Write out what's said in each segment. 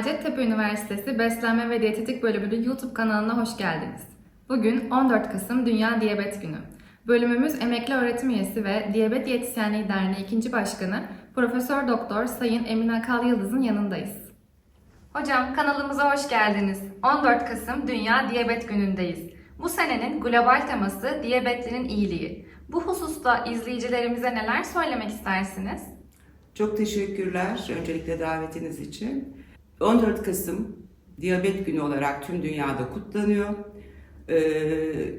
Hacettepe Üniversitesi Beslenme ve Diyetetik Bölümü YouTube kanalına hoş geldiniz. Bugün 14 Kasım Dünya Diyabet Günü. Bölümümüz emekli öğretim üyesi ve Diyabet Diyetisyenliği Derneği 2. Başkanı Profesör Doktor Sayın Emine Akal Yıldız'ın yanındayız. Hocam kanalımıza hoş geldiniz. 14 Kasım Dünya Diyabet Günü'ndeyiz. Bu senenin global teması diyabetlinin iyiliği. Bu hususta izleyicilerimize neler söylemek istersiniz? Çok teşekkürler öncelikle davetiniz için. 14 Kasım Diyabet Günü olarak tüm dünyada kutlanıyor. Ee,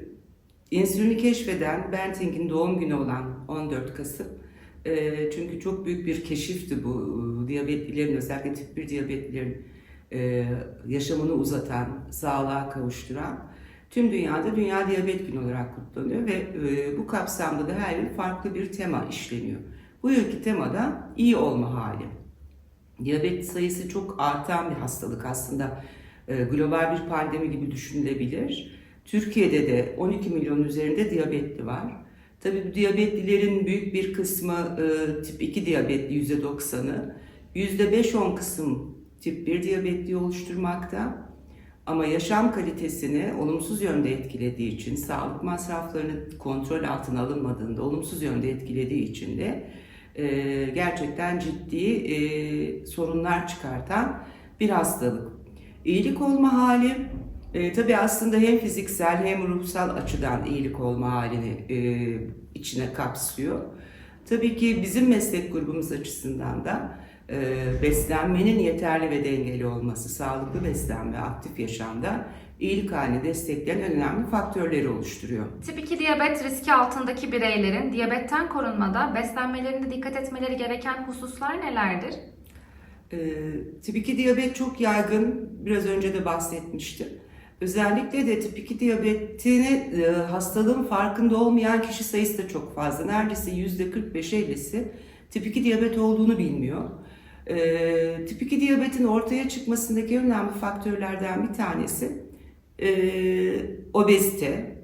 insülini keşfeden Benting'in doğum günü olan 14 Kasım. Ee, çünkü çok büyük bir keşifti bu diyabetlilerin özellikle tip 1 diyabetlilerin e, yaşamını uzatan, sağlığa kavuşturan. Tüm dünyada Dünya Diyabet Günü olarak kutlanıyor ve e, bu kapsamda da her yıl farklı bir tema işleniyor. Bu yılki temada iyi olma hali. Diyabet sayısı çok artan bir hastalık aslında. E, global bir pandemi gibi düşünülebilir. Türkiye'de de 12 milyon üzerinde diyabetli var. Tabii diyabetlilerin büyük bir kısmı e, tip 2 diyabetli %90'ı. %5-10 kısım tip 1 diyabetli oluşturmakta. Ama yaşam kalitesini olumsuz yönde etkilediği için, sağlık masraflarını kontrol altına alınmadığında olumsuz yönde etkilediği için de e, gerçekten ciddi e, sorunlar çıkartan bir hastalık. İyilik olma hali e, tabii aslında hem fiziksel hem ruhsal açıdan iyilik olma halini e, içine kapsıyor. Tabii ki bizim meslek grubumuz açısından da e, beslenmenin yeterli ve dengeli olması, sağlıklı beslenme, aktif yaşamda iyilik halini destekleyen en önemli faktörleri oluşturuyor. Tip 2 diyabet riski altındaki bireylerin diyabetten korunmada beslenmelerinde dikkat etmeleri gereken hususlar nelerdir? Ee, tip 2 diyabet çok yaygın, biraz önce de bahsetmiştim. Özellikle de tip 2 diyabetini e, hastalığın farkında olmayan kişi sayısı da çok fazla. Neredeyse %45-50'si tip 2 diyabet olduğunu bilmiyor. Ee, tip 2 diyabetin ortaya çıkmasındaki önemli faktörlerden bir tanesi e, obezite,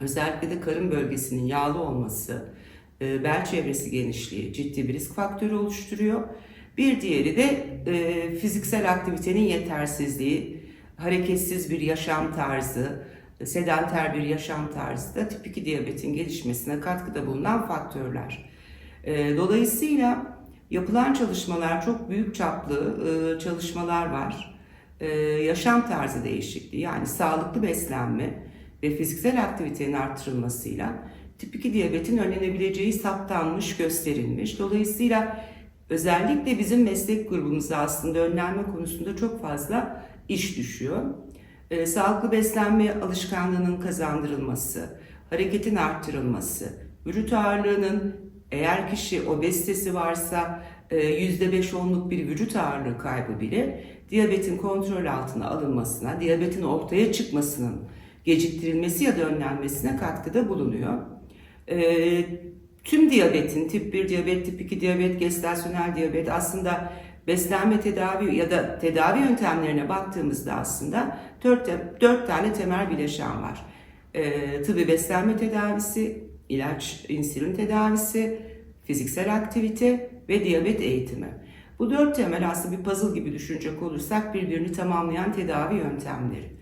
özellikle de karın bölgesinin yağlı olması, e, bel çevresi genişliği ciddi bir risk faktörü oluşturuyor. Bir diğeri de e, fiziksel aktivitenin yetersizliği, hareketsiz bir yaşam tarzı, sedanter bir yaşam tarzı da tip 2 diyabetin gelişmesine katkıda bulunan faktörler. E, dolayısıyla yapılan çalışmalar çok büyük çaplı e, çalışmalar var. E, yaşam tarzı değişikliği yani sağlıklı beslenme ve fiziksel aktivitenin artırılmasıyla tip 2 diyabetin önlenebileceği saptanmış, gösterilmiş. Dolayısıyla özellikle bizim meslek grubumuzda aslında önlenme konusunda çok fazla iş düşüyor. E, sağlıklı beslenme alışkanlığının kazandırılması, hareketin arttırılması, vücut ağırlığının eğer kişi obezitesi varsa %5-10'luk bir vücut ağırlığı kaybı bile diyabetin kontrol altına alınmasına, diyabetin ortaya çıkmasının geciktirilmesi ya da önlenmesine katkıda bulunuyor. E, tüm diyabetin, tip 1 diyabet, tip 2 diyabet, gestasyonel diyabet aslında beslenme tedavi ya da tedavi yöntemlerine baktığımızda aslında 4, 4 tane temel bileşen var. E, tıbbi beslenme tedavisi, ilaç, insülin tedavisi, fiziksel aktivite ve diyabet eğitimi. Bu dört temel aslında bir puzzle gibi düşünecek olursak birbirini tamamlayan tedavi yöntemleri.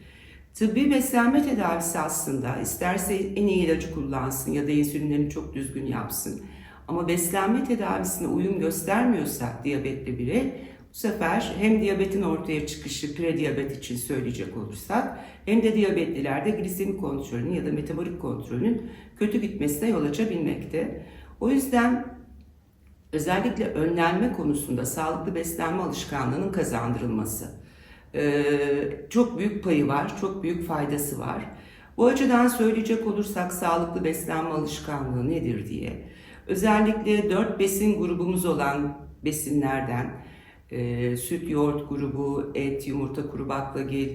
Tıbbi beslenme tedavisi aslında isterse en iyi ilacı kullansın ya da insülinlerini çok düzgün yapsın. Ama beslenme tedavisine uyum göstermiyorsa diyabetli birey bu sefer hem diyabetin ortaya çıkışı prediyabet için söyleyecek olursak hem de diyabetlilerde glisemi kontrolünün ya da metabolik kontrolünün kötü gitmesine yol açabilmekte. O yüzden özellikle önlenme konusunda sağlıklı beslenme alışkanlığının kazandırılması ee, çok büyük payı var, çok büyük faydası var. Bu açıdan söyleyecek olursak sağlıklı beslenme alışkanlığı nedir diye. Özellikle dört besin grubumuz olan besinlerden e, süt, yoğurt grubu, et, yumurta, kuru baklagil,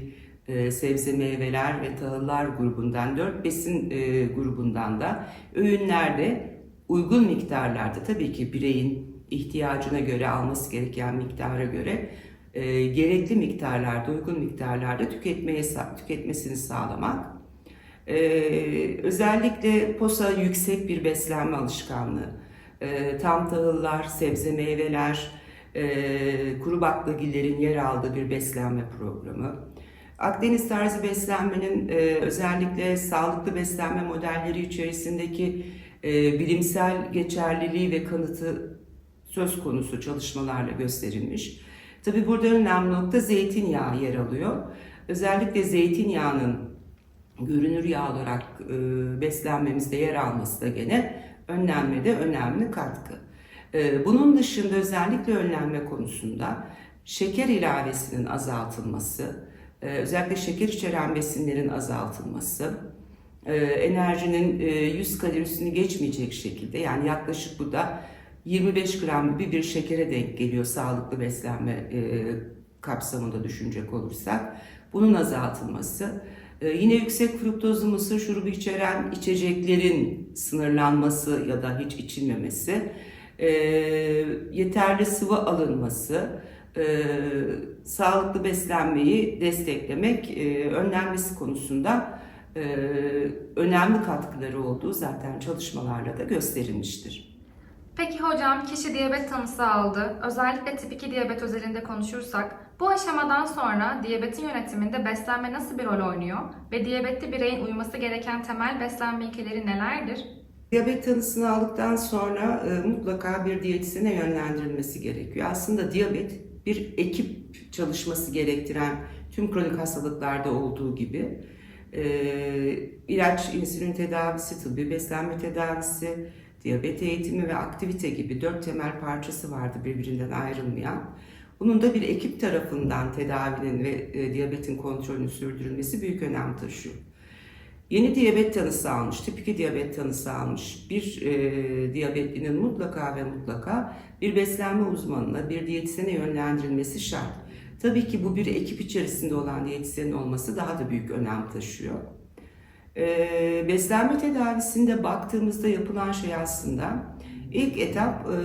e, sebze, meyveler ve tahıllar grubundan, dört besin e, grubundan da öğünlerde uygun miktarlarda tabii ki bireyin ihtiyacına göre alması gereken miktara göre e, gerekli miktarlarda, uygun miktarlarda tüketmeye tüketmesini sağlamak. E, özellikle posa yüksek bir beslenme alışkanlığı, e, tam tahıllar, sebze meyveler, e, kuru baklagillerin yer aldığı bir beslenme programı. Akdeniz tarzı beslenmenin e, özellikle sağlıklı beslenme modelleri içerisindeki e, bilimsel geçerliliği ve kanıtı söz konusu çalışmalarla gösterilmiş. Tabi burada önemli nokta zeytinyağı yer alıyor. Özellikle zeytinyağının görünür yağ olarak e, beslenmemizde yer alması da gene önlenmede önemli katkı. E, bunun dışında özellikle önlenme konusunda şeker ilavesinin azaltılması, özellikle şeker içeren besinlerin azaltılması, e, enerjinin e, 100 kalorisini geçmeyecek şekilde yani yaklaşık bu da 25 gram gibi bir şekere denk geliyor sağlıklı beslenme e, kapsamında düşünecek olursak. Bunun azaltılması, e, yine yüksek fruktozlu mısır şurubu içeren içeceklerin sınırlanması ya da hiç içilmemesi, e, yeterli sıvı alınması, e, sağlıklı beslenmeyi desteklemek, e, önlenmesi konusunda e, önemli katkıları olduğu zaten çalışmalarla da gösterilmiştir. Peki hocam kişi diyabet tanısı aldı. Özellikle tip 2 diyabet özelinde konuşursak bu aşamadan sonra diyabetin yönetiminde beslenme nasıl bir rol oynuyor ve diyabetli bireyin uyması gereken temel beslenme ilkeleri nelerdir? Diyabet tanısını aldıktan sonra e, mutlaka bir diyetisyene yönlendirilmesi gerekiyor. Aslında diyabet bir ekip çalışması gerektiren tüm kronik hastalıklarda olduğu gibi ilaç, insülin tedavisi, tıbbi beslenme tedavisi, diyabet eğitimi ve aktivite gibi dört temel parçası vardı birbirinden ayrılmayan. Bunun da bir ekip tarafından tedavinin ve e, diyabetin kontrolünü sürdürülmesi büyük önem taşıyor. Yeni diyabet tanısı almış, tip 2 diyabet tanısı almış bir e, diyabetlinin mutlaka ve mutlaka bir beslenme uzmanına, bir diyetisyene yönlendirilmesi şart. Tabii ki bu bir ekip içerisinde olan diyetisyenin olması daha da büyük önem taşıyor. E, beslenme tedavisinde baktığımızda yapılan şey aslında ilk etap e,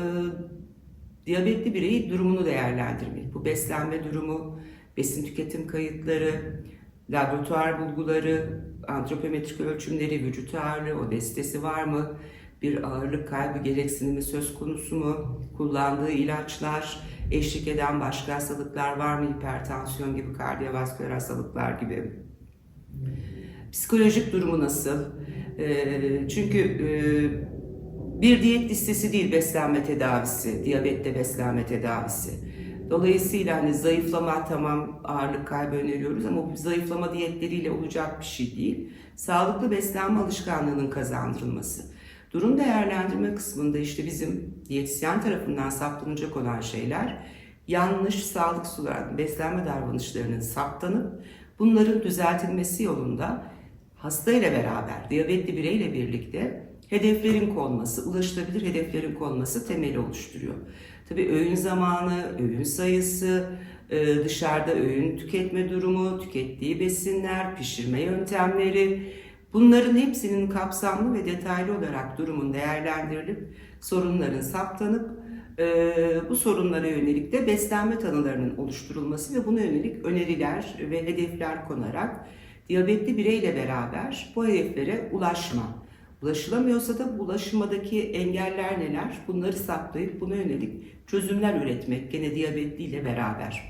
diyabetli bireyi durumunu değerlendirmek. Bu beslenme durumu, besin tüketim kayıtları, laboratuvar bulguları, antropometrik ölçümleri, vücut ağırlığı, obezitesi var mı? Bir ağırlık kaybı gereksinimi söz konusu mu? Kullandığı ilaçlar, eşlik eden başka hastalıklar var mı? Hipertansiyon gibi, kardiyovasküler hastalıklar gibi. Psikolojik durumu nasıl? Ee, çünkü e, bir diyet listesi değil beslenme tedavisi, diyabette beslenme tedavisi. Dolayısıyla hani zayıflama tamam ağırlık kaybı öneriyoruz ama bu zayıflama diyetleriyle olacak bir şey değil. Sağlıklı beslenme alışkanlığının kazandırılması. Durum değerlendirme kısmında işte bizim diyetisyen tarafından saptanacak olan şeyler yanlış sağlık suları, beslenme davranışlarının saptanıp bunların düzeltilmesi yolunda hasta ile beraber, diyabetli bireyle birlikte hedeflerin konması, ulaşılabilir hedeflerin konması temeli oluşturuyor. Tabii öğün zamanı, öğün sayısı, e, dışarıda öğün tüketme durumu, tükettiği besinler, pişirme yöntemleri bunların hepsinin kapsamlı ve detaylı olarak durumun değerlendirilip sorunların saptanıp e, bu sorunlara yönelik de beslenme tanılarının oluşturulması ve buna yönelik öneriler ve hedefler konarak diyabetli bireyle beraber bu hedeflere ulaşma. Ulaşılamıyorsa da bu ulaşımadaki engeller neler? Bunları saptayıp buna yönelik çözümler üretmek gene diyabetliyle beraber.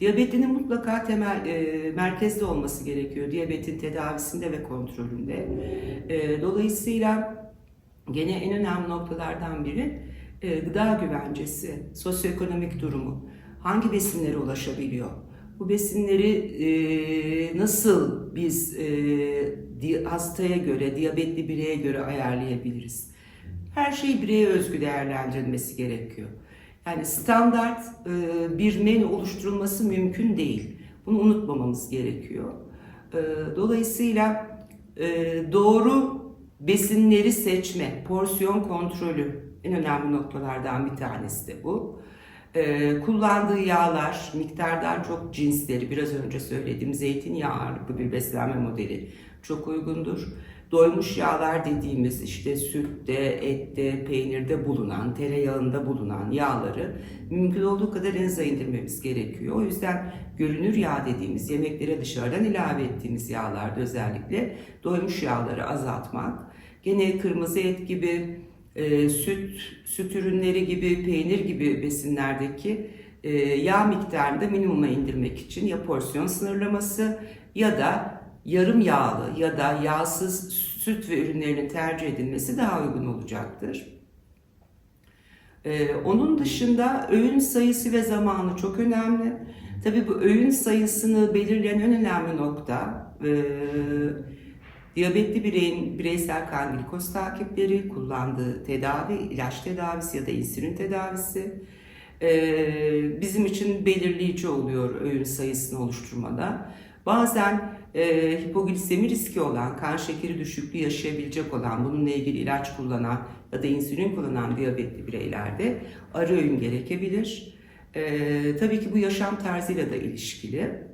Diyabetlinin mutlaka temel e, merkezde olması gerekiyor diyabetin tedavisinde ve kontrolünde. E, dolayısıyla gene en önemli noktalardan biri e, gıda güvencesi, sosyoekonomik durumu, hangi besinlere ulaşabiliyor? Bu besinleri e, nasıl biz e, di- hastaya göre, diyabetli bireye göre ayarlayabiliriz? Her şey bireye özgü değerlendirilmesi gerekiyor. Yani standart e, bir menü oluşturulması mümkün değil. Bunu unutmamamız gerekiyor. E, dolayısıyla e, doğru besinleri seçme, porsiyon kontrolü en önemli noktalardan bir tanesi de bu. Kullandığı yağlar miktardan çok cinsleri biraz önce söylediğim zeytinyağı ağırlıklı bir beslenme modeli çok uygundur. Doymuş yağlar dediğimiz işte sütte, ette, peynirde bulunan, tereyağında bulunan yağları mümkün olduğu kadar en aza indirmemiz gerekiyor. O yüzden görünür yağ dediğimiz yemeklere dışarıdan ilave ettiğimiz yağlarda özellikle doymuş yağları azaltmak. Gene kırmızı et gibi e, süt, süt ürünleri gibi, peynir gibi besinlerdeki e, yağ miktarını da minimuma indirmek için ya porsiyon sınırlaması ya da yarım yağlı ya da yağsız süt ve ürünlerinin tercih edilmesi daha uygun olacaktır. Ee, onun dışında öğün sayısı ve zamanı çok önemli. Tabii bu öğün sayısını belirleyen en önemli nokta e, diyabetli bireyin bireysel kan glikoz takipleri, kullandığı tedavi, ilaç tedavisi ya da insülin tedavisi e, bizim için belirleyici oluyor öğün sayısını oluşturmada. Bazen e, hipoglisemi riski olan, kan şekeri düşüklüğü yaşayabilecek olan, bununla ilgili ilaç kullanan ya da insülin kullanan diyabetli bireylerde ara öğün gerekebilir. E, tabii ki bu yaşam tarzıyla da ilişkili.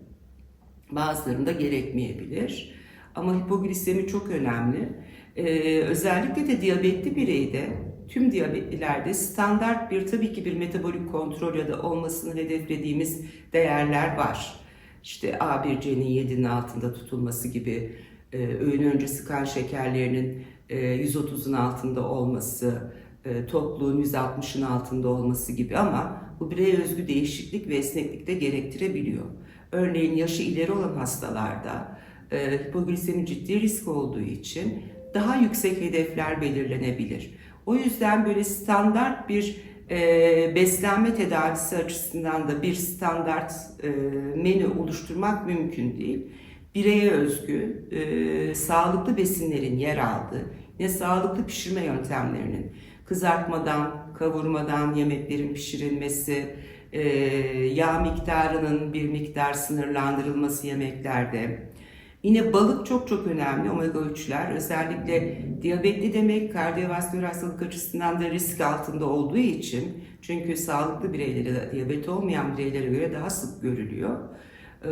Bazılarında gerekmeyebilir. Ama hipoglisemi çok önemli. E, özellikle de diyabetli bireyde, tüm diyabetlilerde standart bir tabii ki bir metabolik kontrol ya da olmasını hedeflediğimiz değerler var. İşte A1C'nin 7'nin altında tutulması gibi, e, öğün öncesi kan şekerlerinin e, 130'un altında olması, e, topluğun 160'ın altında olması gibi ama bu bireye özgü değişiklik ve esneklik de gerektirebiliyor. Örneğin yaşı ileri olan hastalarda e, hipoglisemi ciddi risk olduğu için daha yüksek hedefler belirlenebilir. O yüzden böyle standart bir e, beslenme tedavisi açısından da bir standart e, menü oluşturmak mümkün değil. Bireye özgü, e, sağlıklı besinlerin yer aldığı, yine sağlıklı pişirme yöntemlerinin kızartmadan, kavurmadan yemeklerin pişirilmesi, e, yağ miktarının bir miktar sınırlandırılması yemeklerde, Yine balık çok çok önemli omega 3'ler. Özellikle diyabetli demek kardiyovasküler hastalık açısından da risk altında olduğu için çünkü sağlıklı bireylere, diyabet olmayan bireylere göre daha sık görülüyor. Ee,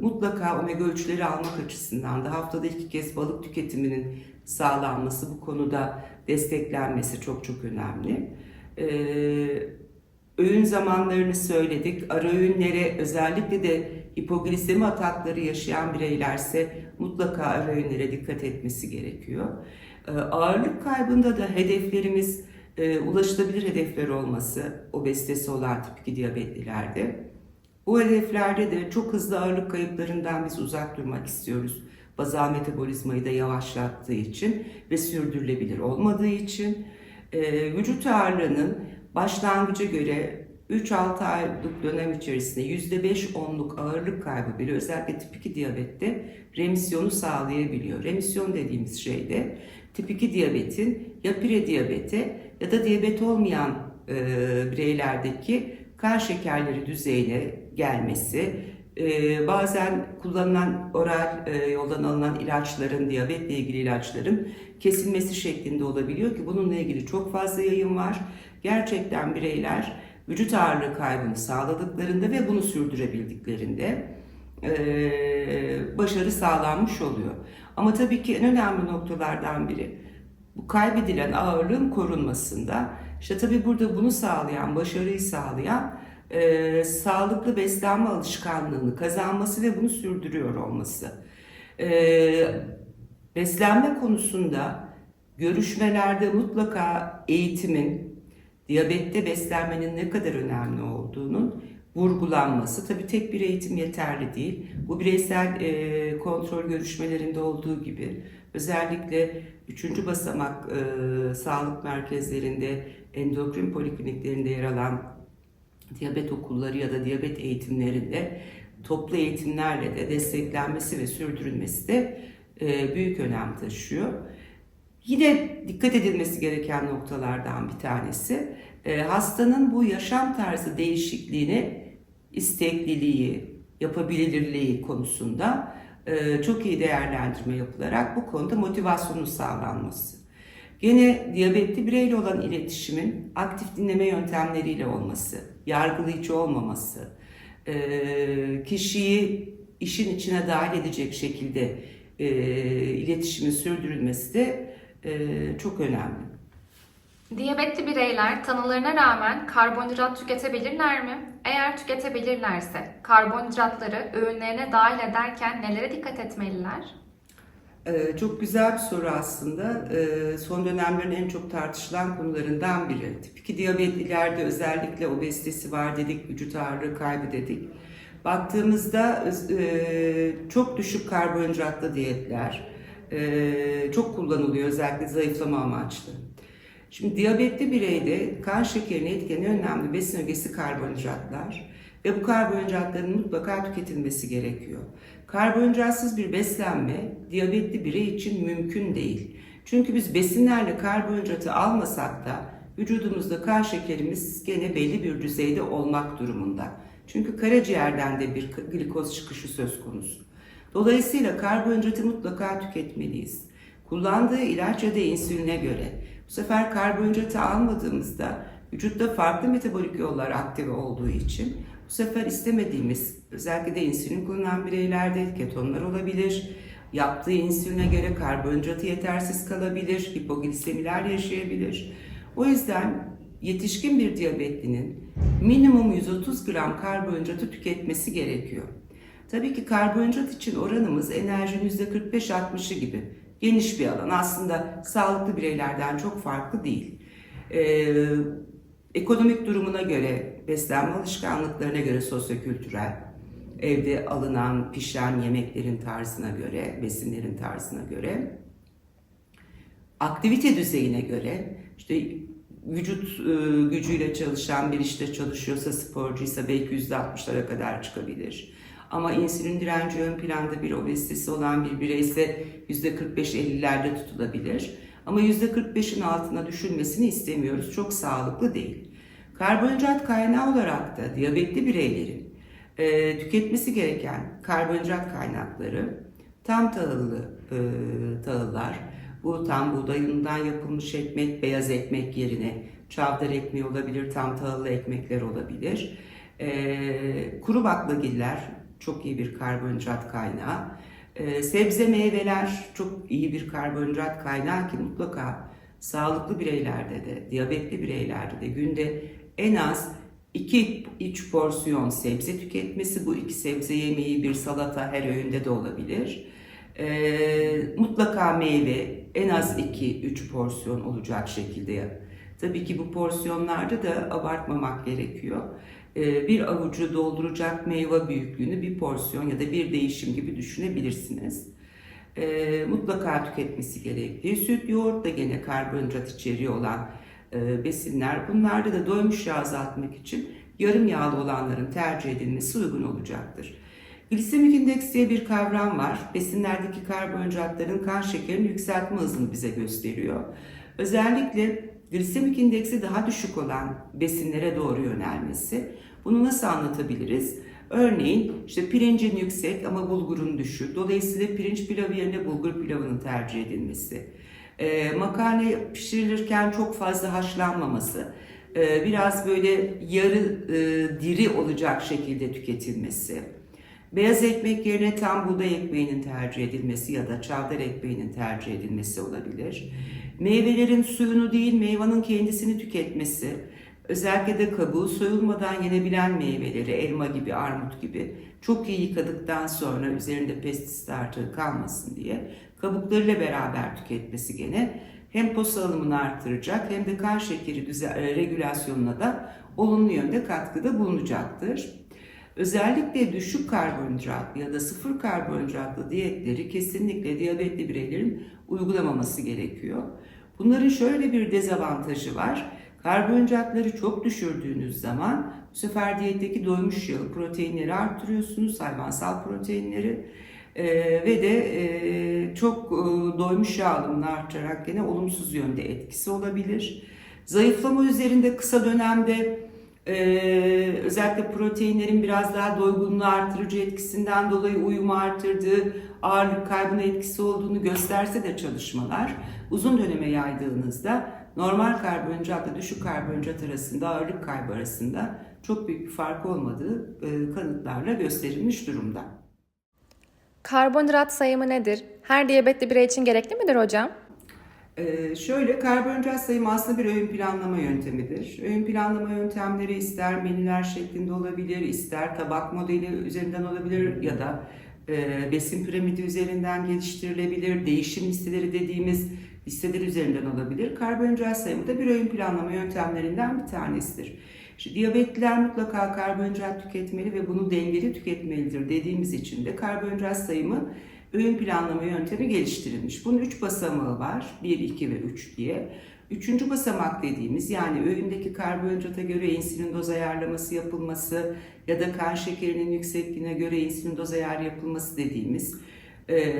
mutlaka omega 3'leri almak açısından da haftada iki kez balık tüketiminin sağlanması bu konuda desteklenmesi çok çok önemli. Ee, öğün zamanlarını söyledik. Ara öğünlere özellikle de hipoglisemi atakları yaşayan bireylerse mutlaka öğünlere dikkat etmesi gerekiyor. Ee, ağırlık kaybında da hedeflerimiz e, ulaşılabilir hedefler olması obezitesi olan tip 2 diyabetlilerde. Bu hedeflerde de çok hızlı ağırlık kayıplarından biz uzak durmak istiyoruz. Bazal metabolizmayı da yavaşlattığı için ve sürdürülebilir olmadığı için e, vücut ağırlığının başlangıca göre 3-6 aylık dönem içerisinde %5-10'luk ağırlık kaybı bile özellikle tip 2 diyabette remisyonu sağlayabiliyor. Remisyon dediğimiz şey de tip 2 diyabetin ya prediyabete ya da diyabet olmayan e, bireylerdeki kan şekerleri düzeyine gelmesi, e, bazen kullanılan oral e, yoldan alınan ilaçların, diyabetle ilgili ilaçların kesilmesi şeklinde olabiliyor ki bununla ilgili çok fazla yayın var. Gerçekten bireyler vücut ağırlığı kaybını sağladıklarında ve bunu sürdürebildiklerinde e, başarı sağlanmış oluyor. Ama tabii ki en önemli noktalardan biri bu kaybedilen ağırlığın korunmasında. İşte tabii burada bunu sağlayan, başarıyı sağlayan e, sağlıklı beslenme alışkanlığını kazanması ve bunu sürdürüyor olması. E, beslenme konusunda görüşmelerde mutlaka eğitimin, diyabette beslenmenin ne kadar önemli olduğunun vurgulanması. Tabii tek bir eğitim yeterli değil. Bu bireysel e, kontrol görüşmelerinde olduğu gibi özellikle üçüncü basamak e, sağlık merkezlerinde, endokrin polikliniklerinde yer alan diyabet okulları ya da diyabet eğitimlerinde toplu eğitimlerle de desteklenmesi ve sürdürülmesi de e, büyük önem taşıyor. Yine dikkat edilmesi gereken noktalardan bir tanesi e, hastanın bu yaşam tarzı değişikliğini istekliliği, yapabilirliği konusunda e, çok iyi değerlendirme yapılarak bu konuda motivasyonun sağlanması. Gene diyabetli bireyle olan iletişimin aktif dinleme yöntemleriyle olması, yargılayıcı olmaması, e, kişiyi işin içine dahil edecek şekilde iletişimin sürdürülmesi de e, çok önemli. Diyabetli bireyler tanılarına rağmen karbonhidrat tüketebilirler mi? Eğer tüketebilirlerse karbonhidratları öğünlerine dahil ederken nelere dikkat etmeliler? Ee, çok güzel bir soru aslında. Ee, son dönemlerin en çok tartışılan konularından biri. Tip 2 diyabet ileride özellikle obezitesi var dedik, vücut ağırlığı kaybı dedik. Baktığımızda e, çok düşük karbonhidratlı diyetler e, çok kullanılıyor özellikle zayıflama amaçlı. Şimdi diyabetli bireyde kan şekerini etkileyen önemli besin ögesi karbonhidratlar ve bu karbonhidratların mutlaka tüketilmesi gerekiyor. Karbonhidratsız bir beslenme diyabetli birey için mümkün değil. Çünkü biz besinlerle karbonhidratı almasak da vücudumuzda kan şekerimiz gene belli bir düzeyde olmak durumunda. Çünkü karaciğerden de bir glikoz çıkışı söz konusu. Dolayısıyla karbonhidratı mutlaka tüketmeliyiz. Kullandığı ilaç ya da insüline göre bu sefer karbonhidratı almadığımızda vücutta farklı metabolik yollar aktive olduğu için bu sefer istemediğimiz özellikle de insülin kullanan bireylerde ketonlar olabilir. Yaptığı insüline göre karbonhidratı yetersiz kalabilir, hipoglisemiler yaşayabilir. O yüzden yetişkin bir diyabetlinin minimum 130 gram karbonhidratı tüketmesi gerekiyor. Tabii ki karbonhidrat için oranımız enerjinin %45-60'ı gibi geniş bir alan. Aslında sağlıklı bireylerden çok farklı değil. Ee, ekonomik durumuna göre, beslenme alışkanlıklarına göre sosyokültürel, evde alınan, pişen yemeklerin tarzına göre, besinlerin tarzına göre, aktivite düzeyine göre, işte vücut e, gücüyle çalışan bir işte çalışıyorsa, sporcuysa belki %60'lara kadar çıkabilir. Ama insülin direnci ön planda bir obezitesi olan bir bireyse %45-50'lerde tutulabilir. Ama %45'in altına düşülmesini istemiyoruz. Çok sağlıklı değil. Karbonhidrat kaynağı olarak da diyabetli bireylerin e, tüketmesi gereken karbonhidrat kaynakları tam tahıllı e, tahıllar, bu tam buğday unundan yapılmış ekmek, beyaz ekmek yerine çavdar ekmeği olabilir, tam tahıllı ekmekler olabilir. E, kuru baklagiller çok iyi bir karbonhidrat kaynağı. E, sebze meyveler çok iyi bir karbonhidrat kaynağı ki mutlaka sağlıklı bireylerde de, diyabetli bireylerde de günde en az 2-3 porsiyon sebze tüketmesi. Bu iki sebze yemeği bir salata her öğünde de olabilir. E, mutlaka meyve en az 2-3 porsiyon olacak şekilde. Tabii ki bu porsiyonlarda da abartmamak gerekiyor. E, bir avucu dolduracak meyve büyüklüğünü bir porsiyon ya da bir değişim gibi düşünebilirsiniz. E, mutlaka tüketmesi gerekli. Süt, yoğurt da gene karbonhidrat içeriyor olan e, besinler. Bunlarda da doymuş yağ azaltmak için yarım yağlı olanların tercih edilmesi uygun olacaktır. Glisemik indeks diye bir kavram var. Besinlerdeki karbonhidratların kan şekerini yükseltme hızını bize gösteriyor. Özellikle glisemik indeksi daha düşük olan besinlere doğru yönelmesi. Bunu nasıl anlatabiliriz? Örneğin işte pirincin yüksek ama bulgurun düşük. Dolayısıyla pirinç pilavı yerine bulgur pilavının tercih edilmesi. Ee, makarna pişirilirken çok fazla haşlanmaması. Ee, biraz böyle yarı e, diri olacak şekilde tüketilmesi. Beyaz ekmek yerine tam buğday ekmeğinin tercih edilmesi ya da çavdar ekmeğinin tercih edilmesi olabilir. Meyvelerin suyunu değil meyvanın kendisini tüketmesi, özellikle de kabuğu soyulmadan yenebilen meyveleri, elma gibi, armut gibi çok iyi yıkadıktan sonra üzerinde pestisit artığı kalmasın diye kabuklarıyla beraber tüketmesi gene hem posa alımını artıracak hem de kan şekeri düze- regülasyonuna da olumlu yönde katkıda bulunacaktır. Özellikle düşük karbonhidrat ya da sıfır karbonhidratlı diyetleri kesinlikle diyabetli bireylerin uygulamaması gerekiyor. Bunların şöyle bir dezavantajı var. Karbonhidratları çok düşürdüğünüz zaman bu sefer diyetteki doymuş yağı proteinleri arttırıyorsunuz, hayvansal proteinleri Ee, ve de e, çok e, doymuş yağ alımını arttırarak yine olumsuz yönde etkisi olabilir. Zayıflama üzerinde kısa dönemde ee, özellikle proteinlerin biraz daha doygunluğu artırıcı etkisinden dolayı uyumu artırdığı, ağırlık kaybına etkisi olduğunu gösterse de çalışmalar uzun döneme yaydığınızda normal karbonhidratla düşük karbonhidrat arasında ağırlık kaybı arasında çok büyük bir fark olmadığı e, kanıtlarla gösterilmiş durumda. Karbonhidrat sayımı nedir? Her diyabetli birey için gerekli midir hocam? Ee, şöyle karbonhidrat sayımı aslında bir öğün planlama yöntemidir. Öğün planlama yöntemleri ister menüler şeklinde olabilir, ister tabak modeli üzerinden olabilir ya da e, besin piramidi üzerinden geliştirilebilir, değişim listeleri dediğimiz listeler üzerinden olabilir. Karbonhidrat sayımı da bir öğün planlama yöntemlerinden bir tanesidir. Şimdi, diyabetliler mutlaka karbonhidrat tüketmeli ve bunu dengeli tüketmelidir dediğimiz için de karbonhidrat sayımı öğün planlama yöntemi geliştirilmiş. Bunun üç basamağı var. 1, 2 ve 3 diye. Üçüncü basamak dediğimiz yani öğündeki karbonhidrata göre insülin doz ayarlaması yapılması ya da kan şekerinin yüksekliğine göre insülin doz ayar yapılması dediğimiz e,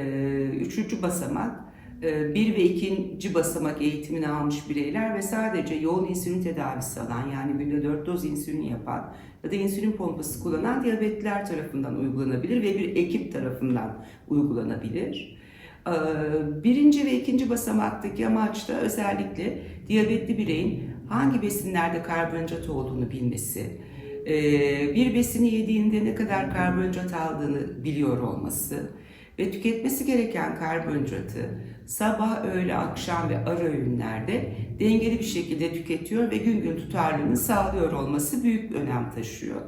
üçüncü basamak. E, Bir ve ikinci basamak eğitimini almış bireyler ve sadece yoğun insülin tedavisi alan yani günde 4 doz insülin yapan ya da insülin pompası kullanan diyabetliler tarafından uygulanabilir ve bir ekip tarafından uygulanabilir. Ee, Birinci ve ikinci basamaktaki amaç da özellikle diyabetli bireyin hangi besinlerde karbonhidrat olduğunu bilmesi, ee, bir besini yediğinde ne kadar karbonhidrat aldığını biliyor olması ve tüketmesi gereken karbonhidratı sabah, öğle, akşam ve ara öğünlerde dengeli bir şekilde tüketiyor ve gün gün tutarlılığını sağlıyor olması büyük önem taşıyor.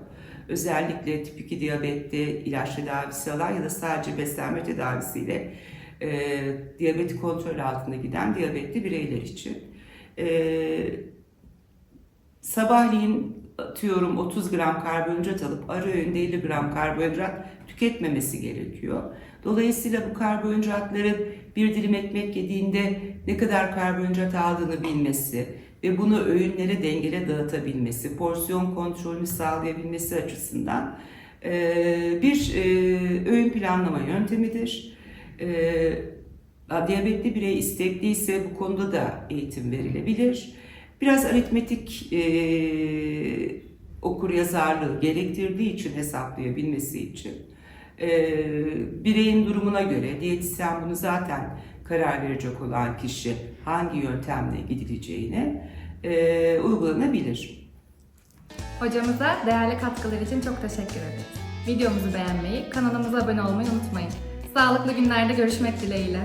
Özellikle tip 2 diyabette ilaç tedavisi alan ya da sadece beslenme tedavisiyle e, diyabeti kontrol altında giden diyabetli bireyler için. E, sabahleyin atıyorum 30 gram karbonhidrat alıp ara öğünde 50 gram karbonhidrat tüketmemesi gerekiyor. Dolayısıyla bu karbonhidratların bir dilim ekmek yediğinde ne kadar karbonhidrat aldığını bilmesi ve bunu öğünlere dengele dağıtabilmesi, porsiyon kontrolünü sağlayabilmesi açısından e, bir e, öğün planlama yöntemidir. E, diyabetli birey istekliyse bu konuda da eğitim verilebilir. Biraz aritmetik okur yazarlığı gerektirdiği için hesaplayabilmesi için e, bireyin durumuna göre diyetisyen bunu zaten karar verecek olan kişi hangi yöntemle gidileceğine e, uygulanabilir. Hocamıza değerli katkılar için çok teşekkür ederiz. Videomuzu beğenmeyi, kanalımıza abone olmayı unutmayın. Sağlıklı günlerde görüşmek dileğiyle.